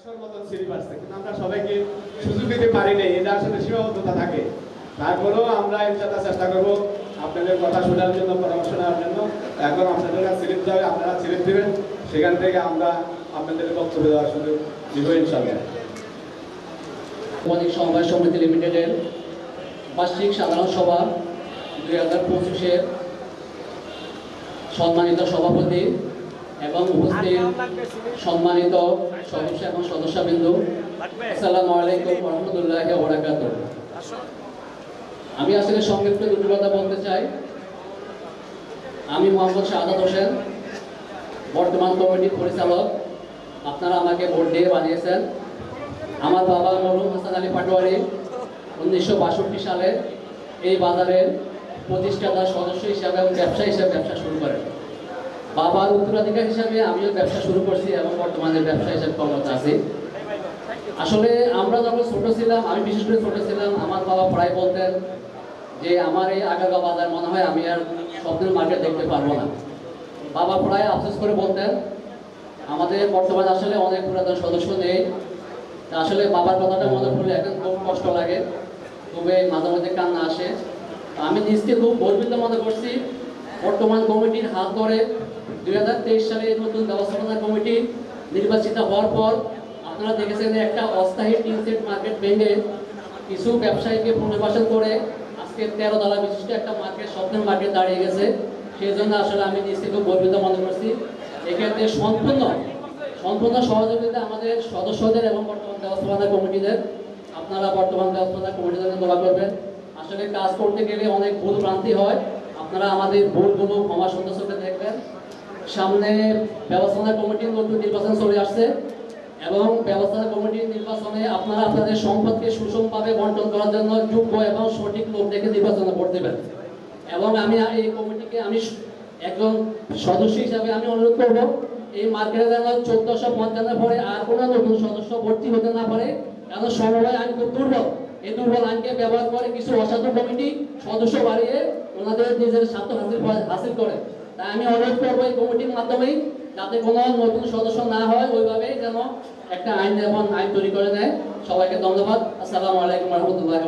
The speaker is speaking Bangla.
একশোর স্লিপ আসছে কিন্তু আমরা সবাইকে সুযোগ দিতে পারি নাই এটা আসলে সীমাবদ্ধতা থাকে। তারপরেও আমরা ইনশাল্লাহ চেষ্টা করব আপনাদের কথা শোনার জন্য, পরামর্শ নেওয়ার জন্য। এখন আপনাদের স্লিপ যাবে আপনারা স্লিপ দেবেন। সেখান থেকে আমরা আপনাদের বক্তব্য দেওয়ার সুযোগ দিব ইনশাল্লাহ সামাজিক সমবায় সমিতি লিমিটেডের বার্ষিক সাধারণ সভা দুই হাজার পঁচিশের সম্মানিত সভাপতি এবং উপস্থিত সম্মানিত সদস্য এবং সদস্যবৃন্দ, আসসালামু আলাইকুম রহমতুল্লাহ ওবরাকাত আমি আসলে সংক্ষিপ্ত দুটি কথা বলতে চাই। আমি মোহাম্মদ শাহাদ হোসেন, বর্তমান কমিটির পরিচালক। আপনারা আমাকে ভোট দিয়ে বানিয়েছেন। আমার বাবা মরুম হাসান আলী পাটোয়ারি উনিশশো বাষট্টি সালে এই বাজারের প্রতিষ্ঠাতা সদস্য হিসাবে এবং ব্যবসা হিসাবে ব্যবসা শুরু করেন। বাবার উত্তরাধিকার হিসাবে আমিও ব্যবসা শুরু করছি এবং বর্তমানে ব্যবসা হিসাবে কর্মরত আছি। আসলে আমরা যখন ছোট ছিলাম, আমি বিশেষ করে ছোট ছিলাম, আমার বাবা প্রায় বলতেন যে, আমার এই আগাগা বাজার মনে হয় আমি আর স্বপ্নের মার্কেট দেখতে পারব না। বাবা প্রায় আফসোস করে বলতেন, আমাদের বর্তমানে আসলে অনেক পুরাতন সদস্য নেই। আসলে বাবার কথাটা মনে পড়লে এখন খুব কষ্ট লাগে খুবই মাঝে মাঝে কান্না আসে। আমি নিজকে খুব গর্বিত মনে করছি। বর্তমান কমিটির হাত ধরে দুই হাজার তেইশ সালে নতুন ব্যবস্থাপনা কমিটি নির্বাচিত হওয়ার পর আপনারা দেখেছেন একটা অস্থায়ী টিন মার্কেট ভেঙে কিছু ব্যবসায়ীকে পুনর্বাসন করে আজকে তেরো তলা বিশিষ্ট একটা মার্কেট, স্বপ্নের মার্কেট দাঁড়িয়ে গেছে। সেই জন্য আসলে আমি নিজকে খুব গর্বিত মনে করছি। এক্ষেত্রে সম্পূর্ণ সম্পূর্ণ সহযোগিতা আমাদের সদস্যদের এবং বর্তমান ব্যবস্থাপনা কমিটিদের। আপনারা বর্তমান ব্যবস্থাপনা কমিটিদের দোয়া করবেন। আসলে কাজ করতে গেলে অনেক ভুল ভ্রান্তি হয়। আপনারা আমাদের ভুলগুলো ক্ষমা দেখবেন সামনে ব্যবস্থাপনা কমিটির নতুন নির্বাচন চলে আসছে এবং ব্যবস্থাপনা কমিটির নির্বাচনে আপনারা আপনাদের সম্পদকে সুষমভাবে বন্টন করার জন্য যোগ্য এবং সঠিক লোক দেখে নির্বাচনে ভোট দেবেন। এবং আমি এই কমিটিকে আমি একজন সদস্য হিসাবে আমি অনুরোধ করব, এই মার্কেটে যেন চোদ্দশো পঞ্চান্ন পরে আর কোনো নতুন সদস্য ভর্তি হতে না পারে কারণ সমবায় আইন খুব দুর্বল। এই দুর্বল আইনকে ব্যবহার করে কিছু অসাধু কমিটি সদস্য বাড়িয়ে ওনাদের নিজের স্বার্থ হাসিল হাসিল করে। আমি অনুরোধ করব এই কমিটির মাধ্যমেই যাতে কোনো নতুন সদস্য না হয়, ওইভাবে যেন একটা আইন যেমন আইন তৈরি করে দেয়। সবাইকে ধন্যবাদ। আসসালামু আলাইকুম রহমতুল্লাহ